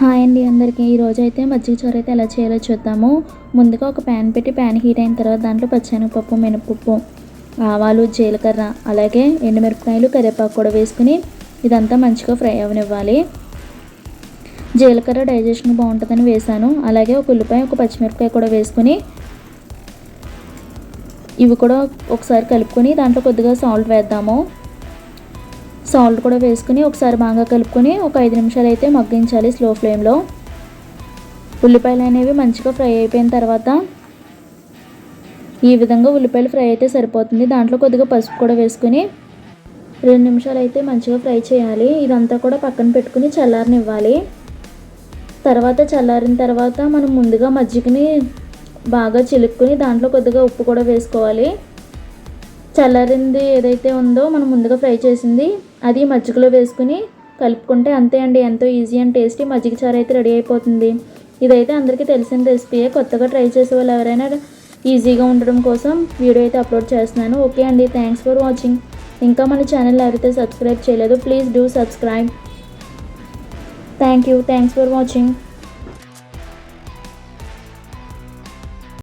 Hi అండి అందరికీ. ఈరోజు అయితే మజ్జిగ చారు అయితే ఎలా చేయాలో చూద్దాము. ముందుగా ఒక ప్యాన్ పెట్టి ప్యాన్ హీట్ అయిన తర్వాత దాంట్లో పచ్చెనగపప్పు మినపప్పు ఆవాలు జీలకర్ర అలాగే ఎండుమిరపకాయలు కరివేపాకు కూడా వేసుకుని ఇదంతా మంచిగా ఫ్రై అవనివ్వాలి. జీలకర్ర డైజెషన్ బాగుంటుందని వేసాను. అలాగే ఒక ఉల్లిపాయ ఒక పచ్చిమిరపకాయ కూడా వేసుకుని ఇవి కూడా ఒకసారి కలుపుకొని దాంట్లో కొద్దిగా సాల్ట్ వేద్దాము. సాల్ట్ కూడా వేసుకుని ఒకసారి బాగా కలుపుకొని ఒక ఐదు నిమిషాలు అయితే మగ్గించాలి స్లో ఫ్లేమ్లో. ఉల్లిపాయలు అనేవి మంచిగా ఫ్రై అయిపోయిన తర్వాత ఈ విధంగా ఉల్లిపాయలు ఫ్రై అయితే సరిపోతుంది. దాంట్లో కొద్దిగా పసుపు కూడా వేసుకుని రెండు నిమిషాలు అయితే మంచిగా ఫ్రై చేయాలి. ఇదంతా కూడా పక్కన పెట్టుకుని చల్లారనివ్వాలి. తర్వాత చల్లారిన తర్వాత మనం ముందుగా మజ్జిగని బాగా చిలుక్కుని దాంట్లో కొద్దిగా ఉప్పు కూడా వేసుకోవాలి. చల్లారింది ఏదైతే ఉందో మనం ముందుగా ఫ్రై చేసింది అది మజ్జిగలో వేసుకుని కలుపుకుంటే అంతే అండి. ఎంతో ఈజీ అండ్ టేస్టీ మజ్జిగ చారు అయితే రెడీ అయిపోతుంది. ఇదైతే అందరికీ తెలిసిన రెసిపీయే. కొత్తగా ట్రై చేసే వాళ్ళు ఎవరైనా ఈజీగా ఉండడం కోసం వీడియో అయితే అప్లోడ్ చేస్తున్నాను. ఓకే అండి థ్యాంక్స్ ఫర్ వాచింగ్. ఇంకా మన ఛానల్ ఎవరైతే సబ్స్క్రైబ్ చేయలేదు please do subscribe. Thank you thanks for watching.